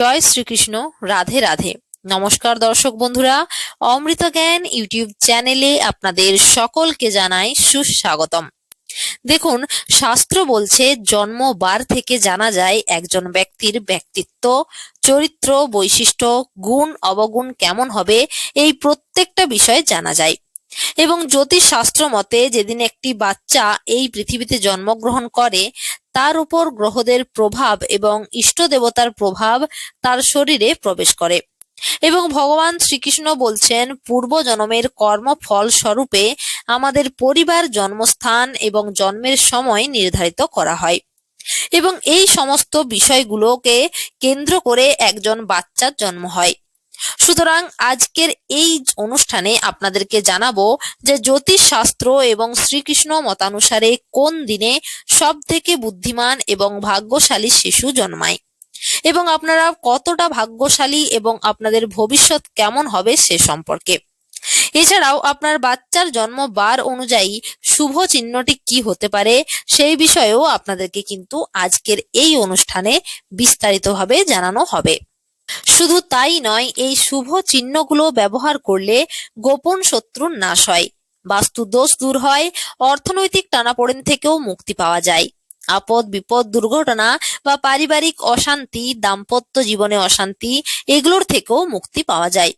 জয় শ্রীকৃষ্ণ, রাধে রাধে। নমস্কার দর্শক বন্ধুরা, অমৃত জ্ঞান ইউটিউব চ্যানেলে আপনাদের সকলকে জানাই সুস্বাগতম। দেখুন, শাস্ত্র বলছে, জন্মবার থেকে জানা যায় একজন ব্যক্তির ব্যক্তিত্ব, চরিত্র, বৈশিষ্ট্য, গুণ, অবগুণ কেমন হবে, এই প্রত্যেকটা বিষয় জানা যায়। এবং জ্যোতিষ শাস্ত্র মতে, যেদিন একটি বাচ্চা এই পৃথিবীতে জন্মগ্রহণ করে তার উপর গ্রহদের প্রভাব এবং ইষ্ট দেবতার প্রভাব তার শরীরে প্রবেশ করে। এবং ভগবান শ্রীকৃষ্ণ বলছেন, পূর্ব জন্মের কর্মফল স্বরূপে আমাদের পরিবার জন্মস্থান এবং জন্মের সময় নির্ধারিত করা হয়। এবং এই সমস্ত বিষয়গুলোকে কেন্দ্র করে একজন বাচ্চার জন্ম হয়। সুতরাং আজকের এই অনুষ্ঠানে আপনাদেরকে জানাব যে জ্যোতিষ শাস্ত্র এবং শ্রীকৃষ্ণ মতানুসারে কোন দিনে সব থেকে বুদ্ধিমান এবং ভাগ্যশালী শিশু জন্মায়? এবং আপনারা কতটা ভাগ্যশালী এবং আপনাদের ভবিষ্যৎ কেমন হবে সে সম্পর্কে? এছাড়াও আপনার বাচ্চার জন্ম বার অনুযায়ী শুভ চিহ্নটি কি হতে পারে সেই বিষয়েও আপনাদেরকে কিন্তু আজকের এই অনুষ্ঠানে বিস্তারিতভাবে জানানো হবে। শুধু তাই নয়, এই শুভ চিহ্নগুলো ব্যবহার করলে গোপন শত্রুর নাশ হয়। বাস্তু দোষ দূর হয়, অর্থনৈতিক টানাপোড়েন থেকেও মুক্তি পাওয়া যায়। আপদ, বিপদ, দুর্ঘটনা বা পারিবারিক অশান্তি, দাম্পত্য জীবনে অশান্তি, এগুলোর থেকেও মুক্তি পাওয়া যায়।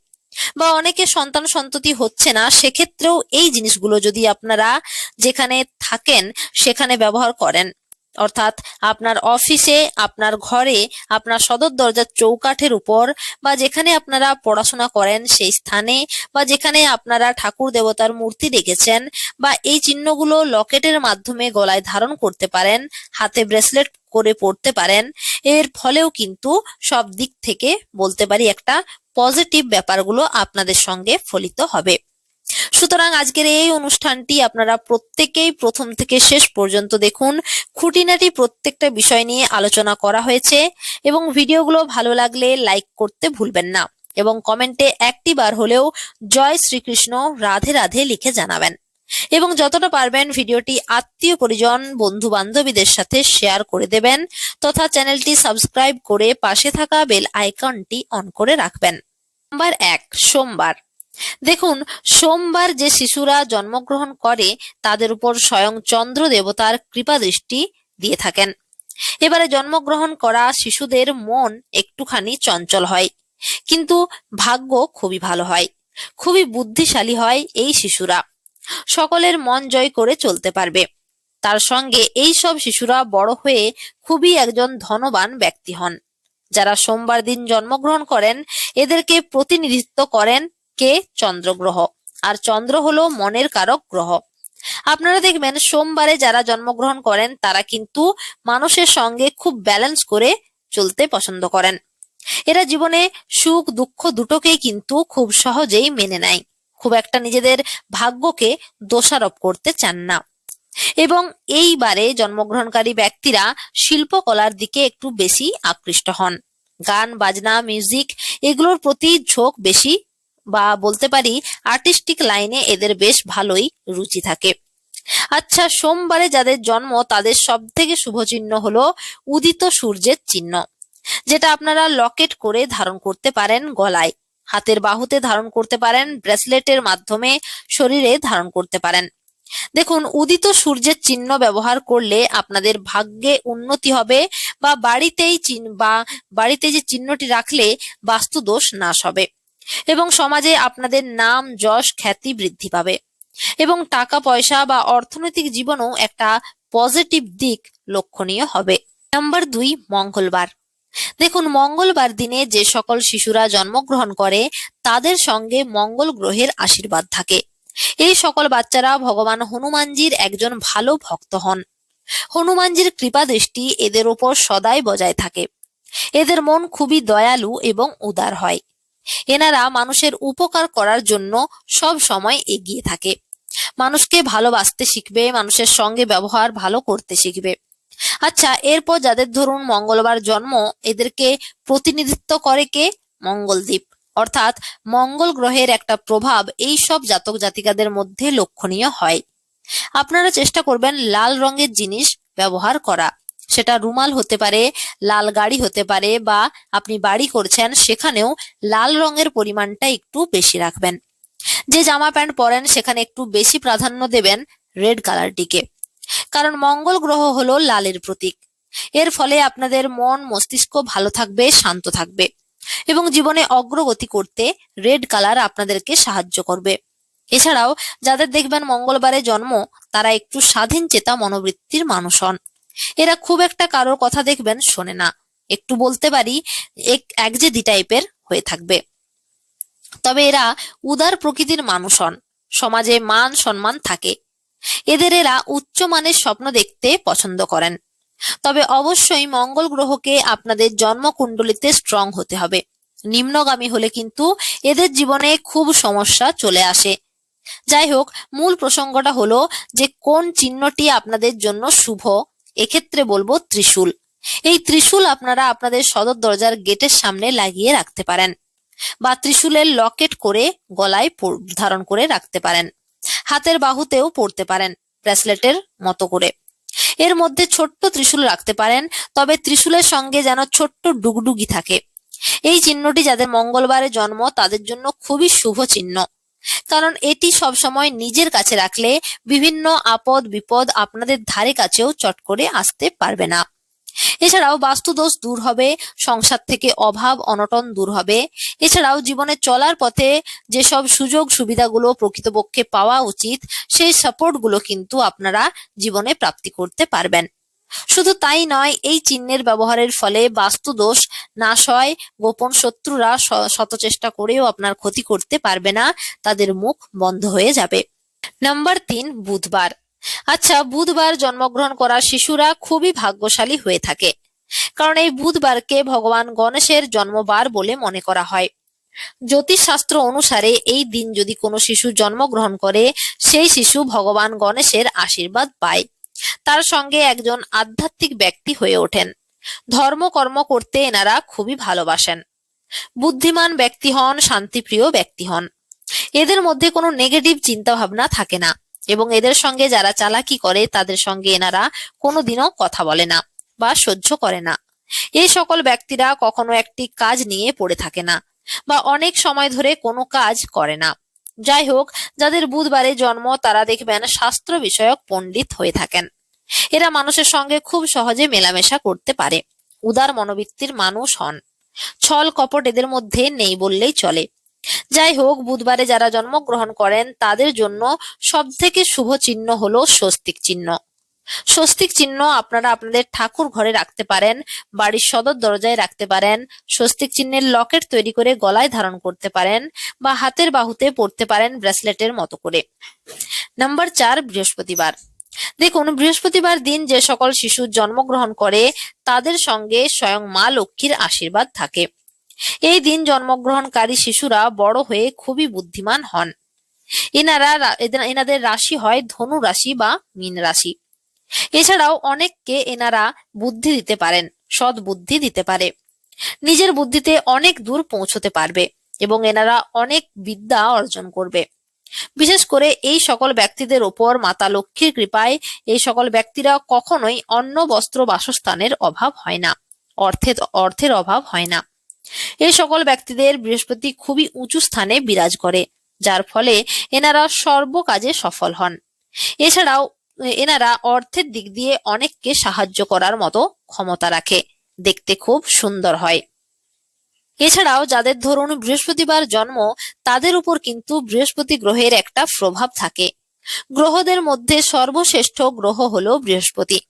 বা অনেকে সন্তান সন্ততি হচ্ছে না, সেক্ষেত্রেও এই জিনিসগুলো যদি আপনারা যেখানে থাকেন, সেখানে ব্যবহার করেন। অর্থাৎ আপনার অফিসে, আপনার ঘরে, আপনার সদর দরজার চৌকাঠের উপর বা যেখানে আপনারা পড়াশোনা করেন সেই স্থানে বা যেখানে আপনারা ঠাকুর দেবতার মূর্তি রেখেছেন বা এই চিহ্নগুলো লকেটের মাধ্যমে গলায় ধারণ করতে পারেন, হাতে ব্রেসলেট করে পড়তে পারেন। এর ফলেও কিন্তু সব দিক থেকে বলতে পারি একটা পজিটিভ ব্যাপারগুলো আপনাদের সঙ্গে ফলিত হবে। সুতরাং আজকের এই অনুষ্ঠানটি আপনারা প্রত্যেকেই প্রথম থেকে শেষ পর্যন্ত দেখুন। খুঁটিনাটি প্রত্যেকটা বিষয় নিয়ে আলোচনা করা হয়েছে এবং ভিডিওগুলো ভালো লাগলে লাইক করতে ভুলবেন না এবং কমেন্টে একটি বার হলেও জয় শ্রীকৃষ্ণ রাধে রাধে লিখে জানাবেন। এবং যতটা পারবেন ভিডিওটি আত্মীয় পরিজন বন্ধু বান্ধবীদের সাথে শেয়ার করে দেবেন তথা চ্যানেলটি সাবস্ক্রাইব করে পাশে থাকা বেল আইকনটি অন করে রাখবেন। নাম্বার এক, সোমবার। দেখুন, সোমবার যে শিশুরা জন্মগ্রহণ করে, তাদের উপর স্বয়ং চন্দ্র দেবতার কৃপা দৃষ্টি দিয়ে থাকেন। এবারে জন্মগ্রহণ করা শিশুদের মন একটুখানি চঞ্চল হয়। কিন্তু ভাগ্য খুবই ভালো হয়। খুবই বুদ্ধিশালী হয় এই শিশুরা। সকলের মন জয় করে চলতে পারবে। তার সঙ্গে এই সব শিশুরা বড় হয়ে খুবই একজন ধনবান ব্যক্তি হন। যারা সোমবার দিন জন্মগ্রহণ করেন, এদেরকে প্রতিনিধিত্ব করেন কে চন্দ্রগ্রহ? আর চন্দ্র হলো মনের কারক গ্রহ। আপনারা দেখবেন সোমবারে যারা জন্মগ্রহণ করেন, তারা কিন্তু মানুষের সঙ্গে খুব ব্যালেন্স করে চলতে পছন্দ করেন। এরা জীবনে সুখ, দুঃখ দুটোকেই কিন্তু খুব সহজেই মেনে নেয়। খুব একটা নিজেদের ভাগ্যকে দোষারোপ করতে চান না। এবং এইবারে জন্মগ্রহণকারী ব্যক্তিরা শিল্পকলার দিকে একটু বেশি আকৃষ্ট হন। গান, বাজনা মিউজিক এগুলোর প্রতি ঝোঁক বেশি বা বলতে পারি আর্টিস্টিক লাইনে এদের বেশ ভালোই রুচি থাকে। আচ্ছা সোমবারে যাদের জন্ম, তাদের সব থেকে শুভ চিহ্ন হলো উদিত সূর্যের চিহ্ন, যেটা আপনারা লকেট করে ধারণ করতে পারেন গলায়। হাতের বাহুতে ধারণ করতে পারেন ব্রেসলেটের মাধ্যমে শরীরে ধারণ করতে পারেন। দেখুন, উদিত সূর্যের চিহ্ন ব্যবহার করলে আপনাদের ভাগ্যে উন্নতি হবে বা বাড়িতেই বা বাড়িতে যে চিহ্নটি রাখলে বাস্তুদোষ নাশ হবে। এবং সমাজে আপনাদের নাম, যশ, খ্যাতি বৃদ্ধি পাবে। এবং টাকা, পয়সা বা অর্থনৈতিক জীবনেও একটা পজিটিভ দিক লক্ষণীয় হবে। নাম্বার দুই, মঙ্গলবার। দেখুন, মঙ্গলবার দিনে যে সকল শিশুরা জন্মগ্রহণ করে, তাদের সঙ্গে মঙ্গল গ্রহের আশীর্বাদ থাকে। এই সকল বাচ্চারা ভগবান হনুমানজির একজন ভালো ভক্ত হন। হনুমানজির কৃপা দৃষ্টি এদের ওপর সদাই বজায় থাকে। এদের মন খুবই দয়ালু এবং উদার হয়। এনারা মানুষের উপকার করার জন্য সব সময় এগিয়ে থাকে। মানুষকে ভালোবাসতে শিখবে, মানুষের সঙ্গে ব্যবহার ভালো করতে শিখবে। আচ্ছা এরপর যাদের ধরুন মঙ্গলবার জন্ম, এদেরকে প্রতিনিধিত্ব করে কে? মঙ্গলদ্বীপ। অর্থাৎ মঙ্গল গ্রহের একটা প্রভাব এই সব জাতক জাতিকাদের মধ্যে লক্ষণীয় হয়। আপনারা চেষ্টা করবেন লাল রঙের জিনিস ব্যবহার করা। সেটা রুমাল হতে পারে, লাল গাড়ি হতে পারে বা আপনি বাড়ি করছেন সেখানেও লাল রঙের পরিমাণটা একটু বেশি রাখবেন। যে জামা প্যান্ট পরেন সেখানে একটু বেশি প্রাধান্য দেবেন রেড কালারটিকে। কারণ মঙ্গল গ্রহ হলো লালের প্রতীক। এর ফলে আপনাদের মন, মস্তিষ্ক ভালো থাকবে, শান্ত থাকবে এবং জীবনে অগ্রগতি করতে রেড কালার আপনাদেরকে সাহায্য করবে। এছাড়াও যাদের দেখবেন মঙ্গলবারে জন্ম, তারা একটু স্বাধীন, চেতা, মনোবৃত্তির মানুষ হন। এরা খুব একটা কারোর কথা দেখবেন শোনে না। একটু বলতে পারি, এক- একজেদি টাইপের হয়ে থাকবে। তবে এরা উদার প্রকৃতির মানুষ হন, সমাজে মান সম্মান থাকে। এদের এরা উচ্চমানের স্বপ্ন দেখতে পছন্দ করেন। তবে অবশ্যই মঙ্গল গ্রহকে আপনাদের জন্মকুণ্ডলিতে স্ট্রং হতে হবে। নিম্নগামী হলে কিন্তু এদের জীবনে খুব সমস্যা চলে আসে। যাই হোক, মূল প্রসঙ্গটা হলো যে কোন চিহ্নটি আপনাদের জন্য শুভ এক্ষেত্রে বলব ত্রিশূল। এই ত্রিশূল আপনারা আপনাদের সদর দরজার গেটের সামনে লাগিয়ে রাখতে পারেন বা ত্রিশূলের লকেট করে গলায় ধারণ করে রাখতে পারেন। হাতের বাহুতেও পরতে পারেন ব্রেসলেটের মতো করে। এর মধ্যে ছোট্ট ত্রিশূল রাখতে পারেন, তবে ত্রিশূলের সঙ্গে যেন ছোট্ট ডুগডুগি থাকে। এই চিহ্নটি যাদের মঙ্গলবারে জন্ম, তাদের জন্য খুবই শুভ চিহ্ন। কারণ এটি সবসময় নিজের কাছে রাখলে বিভিন্ন আপদ, বিপদ আপনাদের ধারে কাছেও চট করে আসতে পারবে না। এছাড়াও বাস্তুদোষ দূর হবে, সংসার থেকে অভাব, অনটন দূর হবে। এছাড়াও জীবনে চলার পথে যেসব সুযোগ সুবিধাগুলো প্রকৃতপক্ষে পাওয়া উচিত, সেই সাপোর্টগুলো কিন্তু আপনারা জীবনে প্রাপ্তি করতে পারবেন। শুধু তাই নয়, এই চিহ্নের ব্যবহারের ফলে বাস্তুদোষ নাশ হয়। গোপন শত্রুরা শত চেষ্টা করেও আপনার ক্ষতি করতে পারবে না, তাদের মুখ বন্ধ হয়ে যাবে। নাম্বার তিন, বুধবার। আচ্ছা বুধবার জন্মগ্রহণ করা শিশুরা খুবই ভাগ্যশালী হয়ে থাকে। কারণ এই বুধবারকে ভগবান গণেশের জন্মবার বলে মনে করা হয়। জ্যোতিষশাস্ত্র অনুসারে এই দিন যদি কোনো শিশু জন্মগ্রহণ করে, সেই শিশু ভগবান গণেশের আশীর্বাদ পায়। তার সঙ্গে একজন আধ্যাত্মিক ব্যক্তি হয়ে ওঠেন। ধর্মকর্ম করতে এনারা খুবই ভালোবাসেন। বুদ্ধিমান ব্যক্তি হন, শান্তিপ্রিয় ব্যক্তি হন। এদের মধ্যে কোনো নেগেটিভ চিন্তা ভাবনা থাকে না এবং এদের সঙ্গে যারা চালাকি করে তাদের সঙ্গে এনারা কোনোদিনও কথা বলে না বা সহ্য করে না। এই সকল ব্যক্তিরা কখনো একটি কাজ নিয়ে পড়ে থাকে না বা অনেক সময় ধরে কোনো কাজ করে না। যাই হোক যাদের বুধবারে জন্ম, তারা দেখবেন শাস্ত্র বিষয়ক পণ্ডিত হয়ে থাকেন। এরা মানুষের সঙ্গে খুব সহজে মেলামেশা করতে পারে। উদার মনোবৃত্তির মানুষ হন। ছল কপট এদের মধ্যে নেই বললেই চলে। যাই হোক বুধবারে যারা জন্মগ্রহণ করেন, তাদের জন্য সব থেকে শুভ চিহ্ন হলো স্বস্তিক চিহ্ন। স্বস্তিক চিহ্ন আপনারা আপনাদের ঠাকুর ঘরে রাখতে পারেন, বাড়ির সদর দরজায় রাখতে পারেন, স্বস্তিক চিহ্নের লকেট তৈরি করে গলায় ধারণ করতে পারেন বা হাতের বাহুতে পড়তে পারেন ব্রেসলেটের মতো করে। নাম্বার চার, বৃহস্পতিবার। দেখুন, বৃহস্পতিবার দিন যে সকল শিশু জন্মগ্রহণ করে, তাদের সঙ্গে স্বয়ং মা লক্ষ্মীর আশীর্বাদ থাকে। এই দিন জন্মগ্রহণকারী শিশুরা বড় হয়ে খুবই বুদ্ধিমান হন। এনারা এনাদের রাশি হয় ধনু রাশি বা মীন রাশি। এছাড়াও অনেককে এনারা বুদ্ধি দিতে পারেন, সৎ বুদ্ধি দিতে পারে। নিজের বুদ্ধিতে অনেক দূর পৌঁছতে পারবে এবং এনারা অনেক বিদ্যা অর্জন করবে। বিশেষ করে এই সকল ব্যক্তিদের ওপর মাতা লক্ষ্মীর কৃপায় এই সকল ব্যক্তিরা কখনোই অন্ন, বস্ত্র, বাসস্থানের অভাব হয় না, অর্থের অর্থের অভাব হয় না। এই সকল ব্যক্তিদের বৃহস্পতি খুবই উঁচু স্থানে বিরাজ করে, যার ফলে এনারা সর্ব কাজে সফল হন। এছাড়াও এনারা অর্থের দিক দিয়ে অনেককে সাহায্য করার মতো ক্ষমতা রাখে। দেখতে খুব সুন্দর হয়। এছাড়াও যাদের ধরুন বৃহস্পতিবার জন্ম, তাদের উপর কিন্তু বৃহস্পতি গ্রহের একটা প্রভাব থাকে। গ্রহদের মধ্যে সর্বশ্রেষ্ঠ গ্রহ হল বৃহস্পতি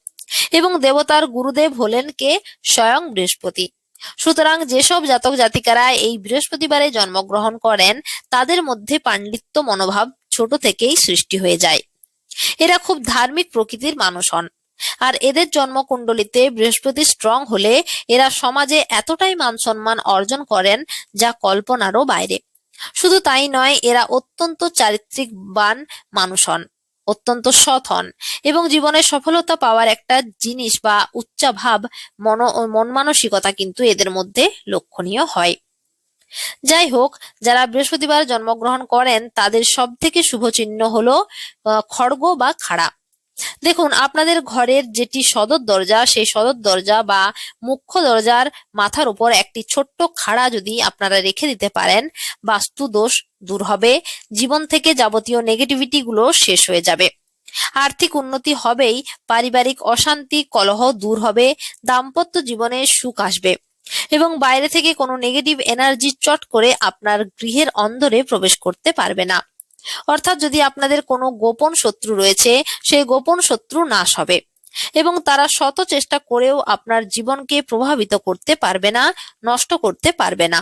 এবং দেবতার গুরুদেব হলেন কে? স্বয়ং বৃহস্পতি। সুতরাং যেসব জাতক জাতিকারা এই বৃহস্পতিবারে জন্মগ্রহণ করেন, তাদের মধ্যে পাণ্ডিত্য মনোভাব ছোট থেকেই সৃষ্টি হয়ে যায়। এরা খুব ধার্মিক প্রকৃতির মানুষ হন। আর এদের জন্মকুণ্ডলিতে বৃহস্পতি স্ট্রং হলে এরা সমাজে এতটাই মান সম্মান অর্জন করেন যা কল্পনারও বাইরে। শুধু তাই নয়, এরা অত্যন্ত চারিত্রিক বান মানুষ হন, অত্যন্ত সৎ হন এবং জীবনে সফলতা পাওয়ার একটা জিনিস বা উচ্চাভাব মন মন মানসিকতা কিন্তু এদের মধ্যে লক্ষণীয় হয়। যাই হোক যারা বৃহস্পতিবার জন্মগ্রহণ করেন, তাদের সব থেকে শুভ চিহ্ন হলো খড়গ বা খাড়া। দেখুন, আপনাদের ঘরের যেটি সদর দরজা, সেই সদর দরজা বা মুখ্য দরজার মাথার উপর একটি ছোট্ট খাড়া যদি আপনারা রেখে দিতে পারেন বাস্তু দোষ দূর হবে, জীবন থেকে যাবতীয় নেগেটিভিটি গুলো শেষ হয়ে যাবে। আর্থিক উন্নতি হবেই, পারিবারিক অশান্তি, কলহ দূর হবে, দাম্পত্য জীবনে সুখ আসবে। এবং বাইরে থেকে কোনো নেগেটিভ এনার্জি চট করে আপনার গৃহের অন্দরে প্রবেশ করতে পারবে না। অর্থাৎ যদি আপনাদের কোনো গোপন শত্রু রয়েছে, সেই গোপন শত্রু নাশ হবে এবং তারা শত চেষ্টা করেও আপনার জীবনকে প্রভাবিত করতে পারবে না, নষ্ট করতে পারবে না।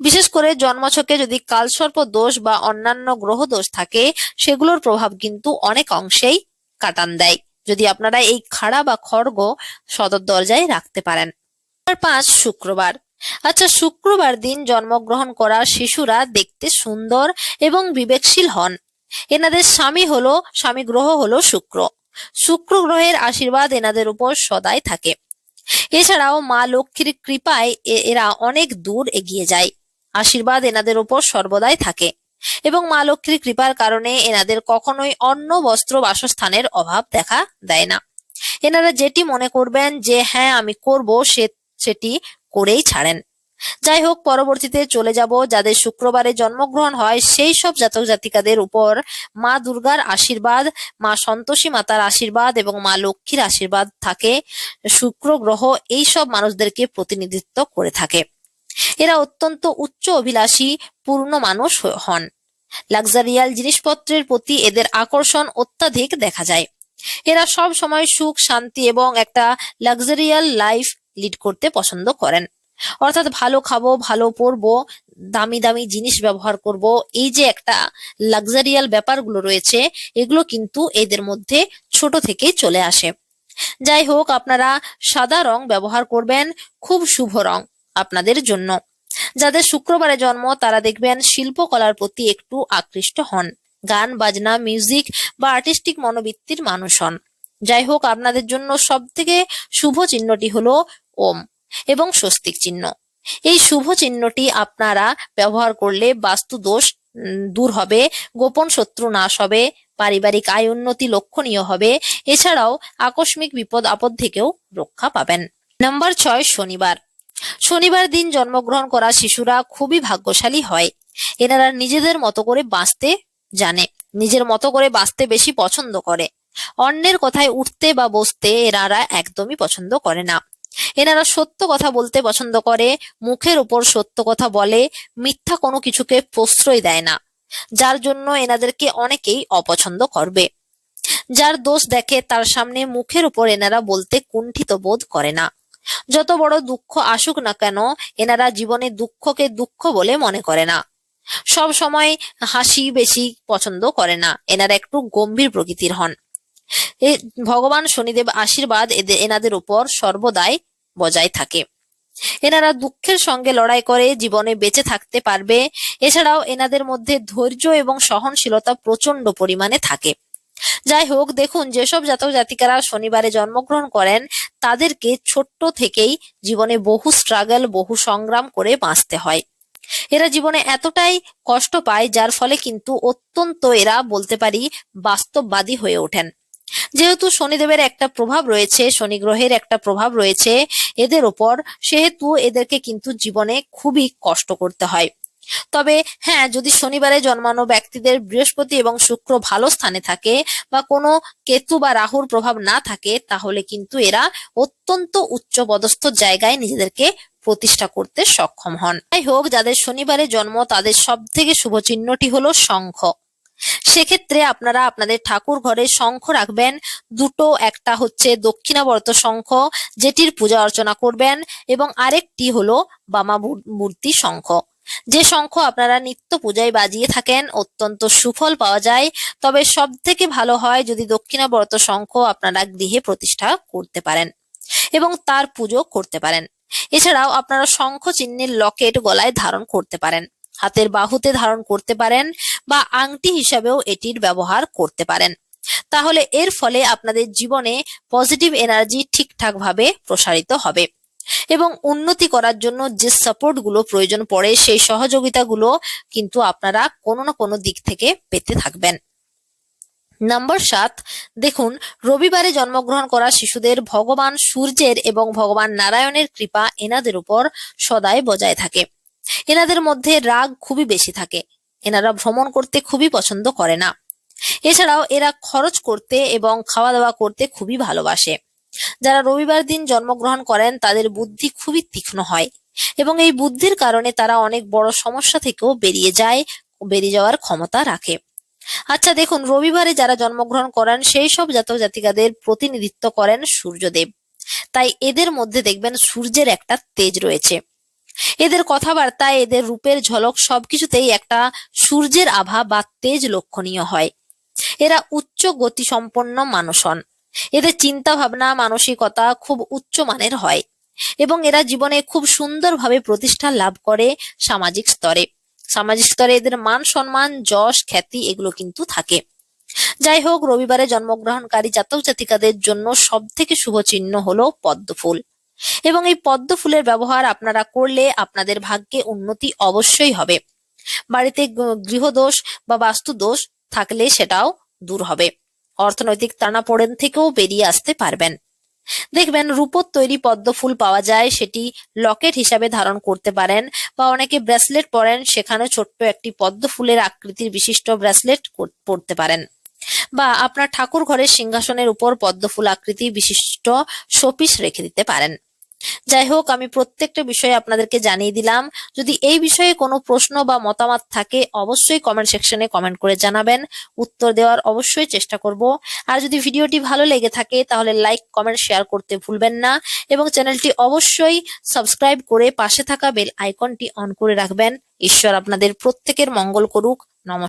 বিশেষ করে জন্মছকে যদি কালসর্প দোষ বা অন্যান্য গ্রহ দোষ থাকে, সেগুলোর প্রভাব কিন্তু অনেক অংশেই কাটান দেয়। যদি আপনারা এই খাড়া বা খড়গ সদর দরজায় রাখতে পারেন। পাঁচ শুক্রবার। আচ্ছা শুক্রবার দিন জন্মগ্রহণ করা শিশুরা দেখতে সুন্দর এবং বিবেকশীল হন। এনাদের স্বামী হলো, স্বামী গ্রহ হলো শুক্র। শুক্র গ্রহের আশীর্বাদ এনাদের উপর সদাই থাকে। এছাড়াও মা লক্ষ্মীর কৃপায় এরা অনেক দূর এগিয়ে যায়। আশীর্বাদ এনাদের উপর সর্বদাই থাকে এবং মা লক্ষ্মীর কৃপার কারণে এনাদের কখনোই অন্য বস্ত্র, বাসস্থানের অভাব দেখা দেয় না। এনারা যেটি মনে করবেন যে হ্যাঁ আমি করব, সে সেটি করেই ছাড়েন। যাই হোক পরবর্তীতে চলে যাব যাদের শুক্রবারে জন্মগ্রহণ হয় সেই সব জাতক জাতিকাদের উপর মা দুর্গার আশীর্বাদ, মা সন্তোষী মাতার আশীর্বাদ এবং মা লক্ষ্মীর আশীর্বাদ থাকে। শুক্র গ্রহ এই সব মানুষদেরকে প্রতিনিধিত্ব করে থাকে। এরা অত্যন্ত উচ্চ অভিলাষী, পূর্ণ মানুষ হন। লাক্সারিয়াল জিনিসপত্রের প্রতি এদের আকর্ষণ অত্যাধিক দেখা যায়। এরা সব সময় সুখ, শান্তি এবং একটা লাক্সারিয়াল লাইফ লিড করতে পছন্দ করেন। অর্থাৎ ভালো খাব, ভালো পরবো, দামি দামি জিনিস ব্যবহার করব, এই যে একটা লাক্সারিয়াল ব্যাপারগুলো রয়েছে, এগুলো কিন্তু এদের মধ্যে ছোট থেকেই চলে আসে। যাই হোক, আপনারা সাদা রং ব্যবহার করবেন, খুব শুভ রং আপনাদের জন্য। যাদের শুক্রবারে জন্ম, তারা দেখবেন শিল্পকলার প্রতি একটু আকৃষ্ট হন। গান, বাজনা মিউজিক বা আর্টিস্টিক মনোবৃত্তির মানুষ হন। যাই হোক, আপনাদের জন্য সব থেকে শুভ চিহ্নটি হলো ওম এবং স্বস্তিক চিহ্ন। এই শুভ চিহ্নটি আপনারা ব্যবহার করলে বাস্তু দোষ দূর হবে, গোপন শত্রু নাশ হবে, পারিবারিক আয় উন্নতি লক্ষণীয় হবে। এছাড়াও আকস্মিক বিপদ, আপদ থেকেও রক্ষা পাবেন। নাম্বার ছয়, শনিবার। শনিবার দিন জন্মগ্রহণ করা শিশুরা খুবই ভাগ্যশালী হয়। এনারা নিজেদের মতো করে বাঁচতে জানে, নিজের মতো করে বাঁচতে বেশি পছন্দ করে। অন্যের কথায় উঠতে বা বসতে এনারা একদমই পছন্দ করে না। এনারা সত্য কথা বলতে পছন্দ করে, মুখের উপর সত্য কথা বলে, মিথ্যা কোনো কিছুকে প্রশ্রয় দেয় না। যার জন্য এনাদেরকে অনেকেই অপছন্দ করবে। যার দোষ দেখে তার সামনে মুখের উপর এনারা বলতে কুণ্ঠিত বোধ করে না। যত বড় দুঃখ আসুক না কেন, এনারা জীবনে দুঃখকে দুঃখ বলে মনে করে না। সব সময় হাসি বেশি পছন্দ করে না। এনারা একটু গম্ভীর প্রকৃতির হন। ভগবান শনিদেব আশীর্বাদ এদের এনাদের উপর সর্বদাই বজায় থাকে। এনারা দুঃখের সঙ্গে লড়াই করে, জীবনে বেঁচে থাকতে পারবে। এছাড়াও এনাদের মধ্যে ধৈর্য এবং সহনশীলতা প্রচণ্ড পরিমাণে থাকে। যাই হোক, দেখুন, যেসব জাতক জাতিকারা শনিবারে জন্মগ্রহণ করেন, তাদেরকে ছোট্ট থেকেই জীবনে বহু স্ট্রাগল বহু সংগ্রাম করে বাঁচতে হয়। এরা জীবনে এতটাই কষ্ট পায়, যার ফলে কিন্তু অত্যন্ত, এরা বলতে পারি, বাস্তববাদী হয়ে ওঠেন। যেহেতু শনিদেবের একটা প্রভাব রয়েছে শনি গ্রহের একটা প্রভাব রয়েছে এদের ওপর, সেহেতু এদেরকে কিন্তু জীবনে খুবই কষ্ট করতে হয়। তবে হ্যাঁ যদি শনিবারে জন্মানো ব্যক্তিদের বৃহস্পতি এবং শুক্র ভালো স্থানে থাকে বা কোনো কেতু বা রাহুর প্রভাব না থাকে, তাহলে কিন্তু এরা অত্যন্ত উচ্চ পদস্থ জায়গায় নিজেদেরকে প্রতিষ্ঠা করতে সক্ষম হন। যাই হোক যাদের শনিবারে জন্ম তাদের সব থেকে শুভ চিহ্নটি হলো শঙ্খ। সেক্ষেত্রে আপনারা আপনাদের ঠাকুর ঘরে শঙ্খ রাখবেন। দুটো, একটা হচ্ছে দক্ষিণাবর্ত শঙ্খ, যেটির পূজা অর্চনা করবেন এবং আরেকটি হলো বামা মূর্তি শঙ্খ। যে শঙ্খ আপনারা নিত্য পূজায় বাজিয়ে থাকেন, অত্যন্ত সুফল পাওয়া যায়। তবে সব থেকে ভালো হয় যদি দক্ষিণাবর্ত শঙ্খ আপনারা গৃহে প্রতিষ্ঠা করতে পারেন এবং তার পুজো করতে পারেন। এছাড়াও আপনারা শঙ্খ চিহ্নের লকেট গলায় ধারণ করতে পারেন। হাতের বাহুতে ধারণ করতে পারেন বা আংটি হিসাবেও এটির ব্যবহার করতে পারেন। তাহলে এর ফলে আপনাদের জীবনে পজিটিভ এনার্জি ঠিকঠাক ভাবে প্রসারিত হবে এবং উন্নতি করার জন্য যে সাপোর্টগুলো প্রয়োজন পড়ে সেই সহযোগিতাগুলো কিন্তু আপনারা কোনো না কোনো দিক থেকে পেতে থাকবেন। নাম্বার সাত, দেখুন, রবিবারে জন্মগ্রহণ করা শিশুদের ভগবান সূর্যের এবং ভগবান নারায়ণের কৃপা এনাদের উপর সদাই বজায় থাকে। এনাদের মধ্যে রাগ খুবই বেশি থাকে। এনারা ভ্রমণ করতে খুবই পছন্দ করে না। এছাড়াও এরা খরচ করতে এবং খাওয়া দাওয়া করতে খুবই ভালোবাসে। যারা রবিবার দিন জন্মগ্রহণ করেন, তাদের বুদ্ধি খুবই তীক্ষ্ণ হয় এবং এই বুদ্ধির কারণে তারা অনেক বড় সমস্যা থেকেও বেরিয়ে যায়, বেরিয়ে যাওয়ার ক্ষমতা রাখে। আচ্ছা দেখুন, রবিবারে যারা জন্মগ্রহণ করেন, সেই সব জাতক জাতিকাদের প্রতিনিধিত্ব করেন সূর্যদেব। তাই এদের মধ্যে দেখবেন সূর্যের একটা তেজ রয়েছে। এদের কথাবার্তা, এদের রূপের ঝলক সবকিছুতেই একটা সূর্যের আভা বা তেজ লক্ষণীয় হয়। এরা উচ্চ গতি সম্পন্ন মানুষ হন। এদের চিন্তা ভাবনা মানসিকতা খুব উচ্চ মানের হয় এবং এরা জীবনে খুব সুন্দরভাবে প্রতিষ্ঠা লাভ করে সামাজিক স্তরে। সামাজিক স্তরে এদের মান সম্মান, যশ, খ্যাতি এগুলো কিন্তু থাকে। যাই হোক, রবিবারে জন্মগ্রহণকারী জাতক জাতিকাদের জন্য সব থেকে শুভ চিহ্ন হলো পদ্ম ফুল এবং এই পদ্ম ফুলের ব্যবহার আপনারা করলে আপনাদের ভাগ্যে উন্নতি অবশ্যই হবে। বাড়িতে গৃহদোষ বা বাস্তু দোষ থাকলে সেটাও দূর হবে। অর্থনৈতিক টানাপোড়েন থেকেও বেরিয়ে আসতে পারবেন। দেখবেন রূপোর তৈরি পদ্ম ফুল পাওয়া যায়, সেটি লকেট হিসাবে ধারণ করতে পারেন বা অনেকে ব্রেসলেট পরেন, সেখানে ছোট্ট একটি পদ্ম ফুলের আকৃতির বিশিষ্ট ব্রেসলেট পরতে পারেন। বা আপনার ঠাকুর ঘরের সিংহাসনের উপর পদ্ম ফুল আকৃতি বিশিষ্ট শোপিস রেখে দিতে পারেন। যাই হোক, আমি প্রত্যেকটা বিষয়ে আপনাদেরকে জানিয়ে দিলাম। যদি এই বিষয়ে কোনো প্রশ্ন বা মতামত থাকে, অবশ্যই কমেন্ট সেকশনে কমেন্ট করে জানাবেন। উত্তর দেওয়ার অবশ্যই চেষ্টা করব। আর যদি ভিডিওটি ভালো লেগে থাকে, তাহলে লাইক কমেন্ট শেয়ার করতে ভুলবেন না এবং চ্যানেলটি অবশ্যই সাবস্ক্রাইব করে পাশে থাকা বেল আইকনটি অন করে রাখবেন। ঈশ্বর আপনাদের প্রত্যেকের মঙ্গল করুক। নমস্কার।